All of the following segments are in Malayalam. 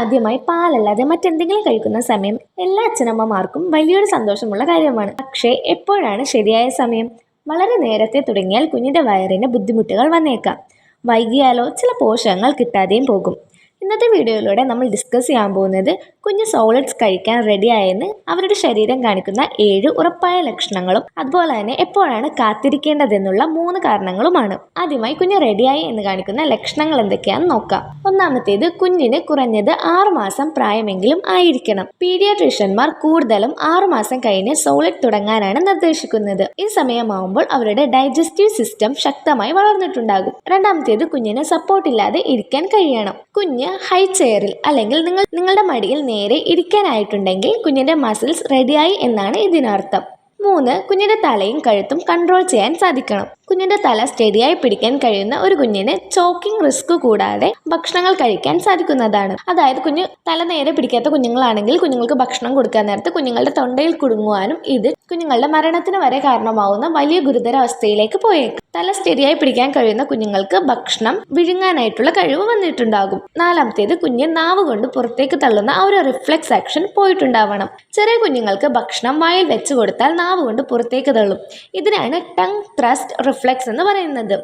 ആദ്യമായി പാലല്ലാതെ മറ്റെന്തെങ്കിലും കഴിക്കുന്ന സമയം എല്ലാ അച്ഛനമ്മമാർക്കും വലിയൊരു സന്തോഷമുള്ള കാര്യമാണ്. പക്ഷേ എപ്പോഴാണ് ശരിയായ സമയം? വളരെ നേരത്തെ തുടങ്ങിയാൽ കുഞ്ഞിന്റെ വയറിന് ബുദ്ധിമുട്ടുകൾ വന്നേക്കാം. വൈകിയാലോ ചില പോഷകങ്ങൾ കിട്ടാതെയും പോകും. ഇന്നത്തെ വീഡിയോയിലൂടെ നമ്മൾ ഡിസ്കസ് ചെയ്യാൻ പോകുന്നത് കുഞ്ഞ് സോളിഡ്സ് കഴിക്കാൻ റെഡിയായെന്ന് അവരുടെ ശരീരം കാണിക്കുന്ന ഏഴ് ഉറപ്പായ ലക്ഷണങ്ങളും അതുപോലെ തന്നെ എപ്പോഴാണ് കാത്തിരിക്കേണ്ടതെന്നുള്ള മൂന്ന് കാരണങ്ങളുമാണ്. ആദ്യമായി കുഞ്ഞ് റെഡിയായി എന്ന് കാണിക്കുന്ന ലക്ഷണങ്ങൾ എന്തൊക്കെയാണെന്ന് നോക്കാം. ഒന്നാമത്തേത് കുഞ്ഞിന് കുറഞ്ഞത് ആറുമാസം പ്രായമെങ്കിലും ആയിരിക്കണം. പീഡിയാട്രീഷ്യന്മാർ കൂടുതലും ആറുമാസം കഴിഞ്ഞ് സോളിഡ് തുടങ്ങാനാണ് നിർദ്ദേശിക്കുന്നത്. ഈ സമയമാവുമ്പോൾ അവരുടെ ഡൈജസ്റ്റീവ് സിസ്റ്റം ശക്തമായി വളർന്നിട്ടുണ്ടാകും. രണ്ടാമത്തേത് കുഞ്ഞിന് സപ്പോർട്ടില്ലാതെ ഇരിക്കാൻ കഴിയണം. കുഞ്ഞ് ഹൈ ചെയറിൽ അല്ലെങ്കിൽ നിങ്ങൾ നിങ്ങളുടെ മടിയിൽ നേരെ ഇരിക്കാനായിട്ടുണ്ടെങ്കിൽ കുഞ്ഞിന്റെ മസിൽസ് റെഡിയായി എന്നാണ് ഇതിനർത്ഥം. മൂന്ന് കുഞ്ഞിന്റെ തലയും കഴുത്തും കൺട്രോൾ ചെയ്യാൻ സാധിക്കണം. കുഞ്ഞിന്റെ തല സ്റ്റഡിയായി പിടിക്കാൻ കഴിയുന്ന ഒരു കുഞ്ഞിന് ചോക്കിംഗ് റിസ്ക് കൂടാതെ ഭക്ഷണങ്ങൾ കഴിക്കാൻ സാധിക്കുന്നതാണ്. അതായത് കുഞ്ഞ് തല നേരെ പിടിക്കാത്ത കുഞ്ഞുങ്ങളാണെങ്കിൽ കുഞ്ഞുങ്ങൾക്ക് ഭക്ഷണം കൊടുക്കാൻ നേരത്ത് കുഞ്ഞുങ്ങളുടെ തൊണ്ടയിൽ കുടുങ്ങുവാനും ഇത് കുഞ്ഞുങ്ങളുടെ മരണത്തിന് വരെ കാരണമാവുന്ന വലിയ ഗുരുതരാവസ്ഥയിലേക്ക് പോയേക്കും. തല സ്റ്റഡിയായി പിടിക്കാൻ കഴിയുന്ന കുഞ്ഞുങ്ങൾക്ക് ഭക്ഷണം വിഴുങ്ങാനായിട്ടുള്ള കഴിവ് വന്നിട്ടുണ്ടാകും. നാലാമത്തേത് കുഞ്ഞ് നാവ് കൊണ്ട് പുറത്തേക്ക് തള്ളുന്ന ആ ഒരു റിഫ്ലെക്സ് ആക്ഷൻ പോയിട്ടുണ്ടാവണം. ചെറിയ കുഞ്ഞുങ്ങൾക്ക് ഭക്ഷണം വായിൽ വെച്ച് കൊടുത്താൽ നാവ് കൊണ്ട് പുറത്തേക്ക് തള്ളും. ഇതിനാണ് ടങ് ത്രസ്റ്റ് റിഫ്ലെക്സ് എന്ന് പറയുന്നത്.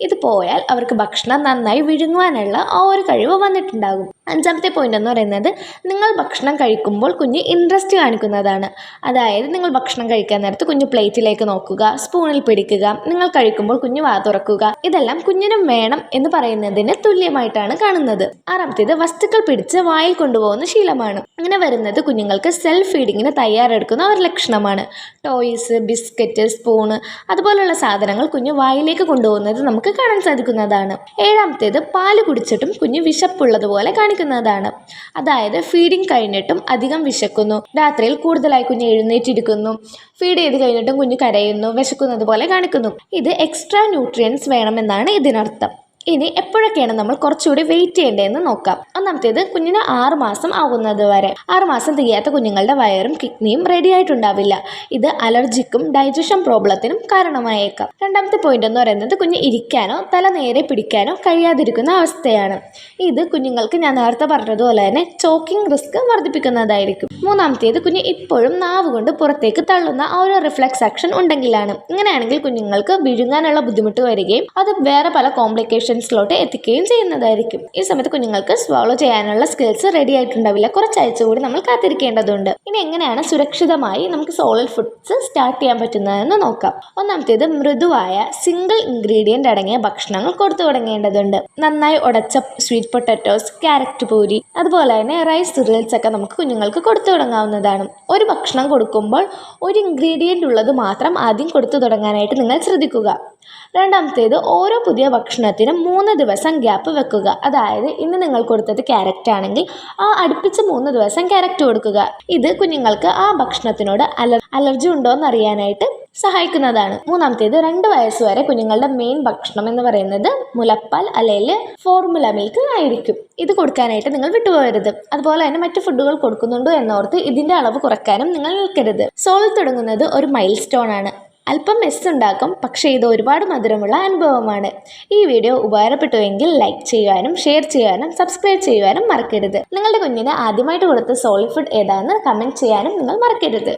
ഇത് പോയാൽ അവർക്ക് ഭക്ഷണം നന്നായി വിഴുങ്ങുവാനുള്ള ആ ഒരു കഴിവ് വന്നിട്ടുണ്ടാകും. അഞ്ചാമത്തെ പോയിന്റ് എന്ന് പറയുന്നത് നിങ്ങൾ ഭക്ഷണം കഴിക്കുമ്പോൾ കുഞ്ഞ് ഇൻട്രസ്റ്റ് കാണിക്കുന്നതാണ്. അതായത് നിങ്ങൾ ഭക്ഷണം കഴിക്കാൻ നേരത്ത് കുഞ്ഞ് പ്ലേറ്റിലേക്ക് നോക്കുക സ്പൂണിൽ പിടിക്കുക നിങ്ങൾ കഴിക്കുമ്പോൾ കുഞ്ഞ് വാ തുറക്കുക. ഇതെല്ലാം കുഞ്ഞിനും വേണം എന്ന് പറയുന്നതിന് തുല്യമായിട്ടാണ് കാണുന്നത്. ആറാമത്തേത് വസ്തുക്കൾ പിടിച്ച് വായിൽ കൊണ്ടുപോകുന്ന ശീലമാണ്. ഇങ്ങനെ വരുന്നത് കുഞ്ഞുങ്ങൾക്ക് സെൽഫ് ഫീഡിങ്ങിന് തയ്യാറെടുക്കുന്ന ഒരു ലക്ഷണമാണ്. ടോയ്സ് ബിസ്ക്കറ്റ് സ്പൂണ് അതുപോലുള്ള സാധനങ്ങൾ കുഞ്ഞ് വായിലേക്ക് കൊണ്ടുപോകുന്നത് നമുക്ക് കാണാൻ സാധിക്കുന്നതാണ്. ഏഴാമത്തേത് പാൽ കുടിച്ചിട്ടും കുഞ്ഞ് വിശപ്പുള്ളതുപോലെ കാണിക്കുന്നതാണ്. അതായത് ഫീഡിങ് കഴിഞ്ഞിട്ടും അധികം വിശക്കുന്നു. രാത്രിയിൽ കൂടുതലായി കുഞ്ഞ് എഴുന്നേറ്റിരിക്കുന്നു. ഫീഡ് ചെയ്ത് കഴിഞ്ഞിട്ടും കുഞ്ഞ് കരയുന്നു വിശക്കുന്നത് പോലെ കാണിക്കുന്നു. ഇത് എക്സ്ട്രാ ന്യൂട്രിയൻസ് വേണമെന്നാണ് ഇതിനർത്ഥം. ഇനി എപ്പോഴൊക്കെയാണ് നമ്മൾ കുറച്ചുകൂടി വെയിറ്റ് ചെയ്യേണ്ടതെന്ന് നോക്കാം. ഒന്നാമത്തേത് കുഞ്ഞിന് ആറ് മാസം ആകുന്നത് വരെ. ആറ് മാസം തികയാത്ത കുഞ്ഞുങ്ങളുടെ വയറും കിഡ്നിയും റെഡി ആയിട്ടുണ്ടാവില്ല. ഇത് അലർജിക്കും ഡൈജഷൻ പ്രോബ്ലത്തിനും കാരണമായേക്കാം. രണ്ടാമത്തെ പോയിന്റ് എന്ന് പറയുന്നത് കുഞ്ഞ് ഇരിക്കാനോ തല നേരെ പിടിക്കാനോ കഴിയാതിരിക്കുന്ന അവസ്ഥയാണ്. ഇത് കുഞ്ഞുങ്ങൾക്ക് ഞാൻ നേരത്തെ പറഞ്ഞതുപോലെ തന്നെ ചോക്കിംഗ് റിസ്ക് വർദ്ധിപ്പിക്കുന്നതായിരിക്കും. മൂന്നാമത്തേത് കുഞ്ഞ് ഇപ്പോഴും നാവ് കൊണ്ട് പുറത്തേക്ക് തള്ളുന്ന ആ ഒരു റിഫ്ലക്സ് ആക്ഷൻ ഉണ്ടെങ്കിലാണ്. ഇങ്ങനെയാണെങ്കിൽ കുഞ്ഞുങ്ങൾക്ക് വിഴുങ്ങാനുള്ള ബുദ്ധിമുട്ട് വരികയും അത് വേറെ പല കോംപ്ലിക്കേഷൻസിലോട്ട് എത്തിക്കുകയും ചെയ്യുന്നതായിരിക്കും. ഈ സമയത്ത് കുഞ്ഞുങ്ങൾക്ക് സ്വാളോ ചെയ്യാനുള്ള സ്കിൽസ് റെഡി ആയിട്ടുണ്ടാവില്ല. കുറച്ചാഴ്ച കൂടി നമ്മൾ കാത്തിരിക്കേണ്ടതുണ്ട്. ഇനി എങ്ങനെയാണ് സുരക്ഷിതമായി നമുക്ക് സോളിഡ് ഫുഡ്സ് സ്റ്റാർട്ട് ചെയ്യാൻ പറ്റുന്നതെന്ന് നോക്കാം. ഒന്നാമത്തേത് മൃദുവായ സിംഗിൾ ഇൻഗ്രീഡിയന്റ് അടങ്ങിയ ഭക്ഷണങ്ങൾ കൊടുത്തു തുടങ്ങേണ്ടതുണ്ട്. നന്നായി ഉടച്ച സ്വീറ്റ് പൊട്ടറ്റോസ് ക്യാരറ്റ് പൂരി അതുപോലെ തന്നെ റൈസ് സിറിയൽസ് ഒക്കെ നമുക്ക് കുഞ്ഞുങ്ങൾക്ക് കൊടുത്തു തുടങ്ങാവുന്നതാണ്. ഒരു ഭക്ഷണം കൊടുക്കുമ്പോൾ ഒരു ഇൻഗ്രീഡിയന്റ് ഉള്ളത് മാത്രം ആദ്യം കൊടുത്തു തുടങ്ങാനായിട്ട് നിങ്ങൾ ശ്രദ്ധിക്കുക. രണ്ടാമത്തേത് ഓരോ പുതിയ ഭക്ഷണത്തിനും മൂന്ന് ദിവസം ഗ്യാപ്പ് വെക്കുക. അതായത് ഇന്ന് നിങ്ങൾ കൊടുത്തത് ക്യാരറ്റ് ആണെങ്കിൽ ആ അടുപ്പിച്ച് മൂന്ന് ദിവസം ക്യാരറ്റ് കൊടുക്കുക. ഇത് കുഞ്ഞുങ്ങൾക്ക് ആ ഭക്ഷണത്തിനോട് അലർ അലർജി ഉണ്ടോ എന്ന് അറിയാനായിട്ട് സഹായിക്കുന്നതാണ്. മൂന്നാമത്തേത് രണ്ട് വയസ്സ് വരെ കുഞ്ഞുങ്ങളുടെ മെയിൻ ഭക്ഷണം എന്ന് പറയുന്നത് മുലപ്പാൽ അല്ലെങ്കിൽ ഫോർമുല മിൽക്ക് ആയിരിക്കും. ഇത് കൊടുക്കാനായിട്ട് നിങ്ങൾ വിട്ടുപോകരുത്. അതുപോലെ തന്നെ മറ്റു ഫുഡുകൾ കൊടുക്കുന്നുണ്ടോ എന്നോർത്ത് ഇതിന്റെ അളവ് കുറയ്ക്കാനും നിങ്ങൾ നിൽക്കരുത്. സോൾ തുടങ്ങുന്നത് ഒരു മൈൽ സ്റ്റോൺ ആണ്. അല്പം മെസ് ഉണ്ടാക്കും പക്ഷേ ഇത് ഒരുപാട് മധുരമുള്ള അനുഭവമാണ്. ഈ വീഡിയോ ഉപകാരപ്പെട്ടുവെങ്കിൽ ലൈക്ക് ചെയ്യുവാനും ഷെയർ ചെയ്യാനും സബ്സ്ക്രൈബ് ചെയ്യുവാനും മറക്കരുത്. നിങ്ങളുടെ കുഞ്ഞിന് ആദ്യമായിട്ട് കൊടുത്ത സോളിഡ് ഫുഡ് ഏതാണെന്ന് കമന്റ് ചെയ്യാനും നിങ്ങൾ മറക്കരുത്.